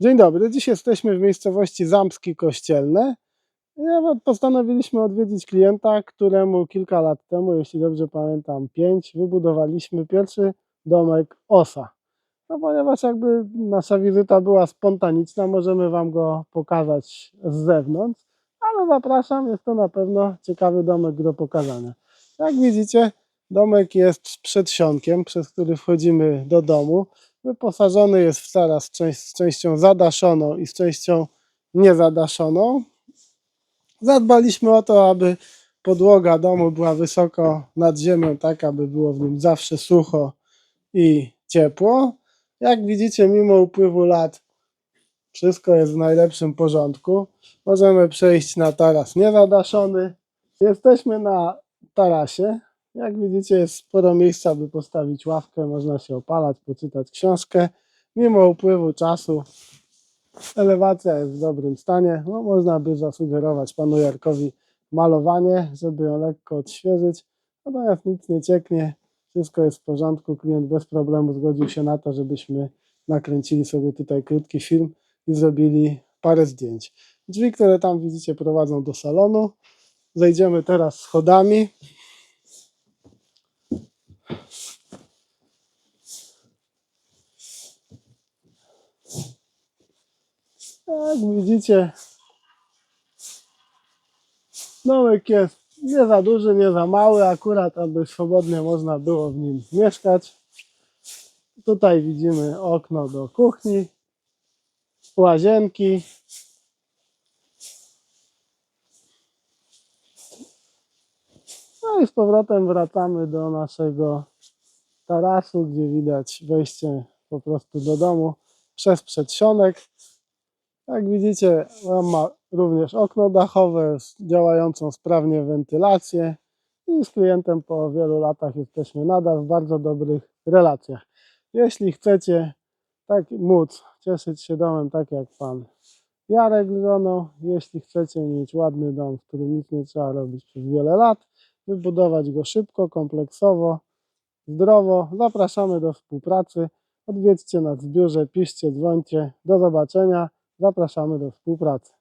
Dzień dobry, dziś jesteśmy w miejscowości Zamski Kościelne. Postanowiliśmy odwiedzić klienta, któremu kilka lat temu, jeśli dobrze pamiętam, pięć, wybudowaliśmy pierwszy domek osa. No ponieważ jakby nasza wizyta była spontaniczna, możemy Wam go pokazać z zewnątrz, ale zapraszam, jest to na pewno ciekawy domek do pokazania. Jak widzicie, domek jest z przedsionkiem, przez który wchodzimy do domu. Wyposażony jest w taras z częścią zadaszoną i z częścią niezadaszoną. Zadbaliśmy o to, aby podłoga domu była wysoko nad ziemią, tak aby było w nim zawsze sucho i ciepło. Jak widzicie, mimo upływu lat, wszystko jest w najlepszym porządku. Możemy przejść na taras niezadaszony. Jesteśmy na tarasie. Jak widzicie, jest sporo miejsca, by postawić ławkę, można się opalać, poczytać książkę. Mimo upływu czasu elewacja jest w dobrym stanie. No, można by zasugerować panu Jarkowi malowanie, żeby ją lekko odświeżyć. Natomiast nic nie cieknie, wszystko jest w porządku. Klient bez problemu zgodził się na to, żebyśmy nakręcili sobie tutaj krótki film i zrobili parę zdjęć. Drzwi, które tam widzicie, prowadzą do salonu. Zejdziemy teraz schodami. Jak widzicie, domek jest nie za duży, nie za mały, akurat aby swobodnie można było w nim mieszkać. Tutaj widzimy okno do kuchni, łazienki. No i z powrotem wracamy do naszego tarasu, gdzie widać wejście po prostu do domu przez przedsionek. Jak widzicie, ma również okno dachowe z działającą sprawnie wentylację i z klientem po wielu latach jesteśmy nadal w bardzo dobrych relacjach. Jeśli chcecie tak móc cieszyć się domem tak jak pan Jarek z żoną, jeśli chcecie mieć ładny dom, w którym nic nie trzeba robić przez wiele lat, wybudować go szybko, kompleksowo, zdrowo, zapraszamy do współpracy. Odwiedźcie nas w biurze, piszcie, dzwońcie. Do zobaczenia. Zapraszamy do współpracy.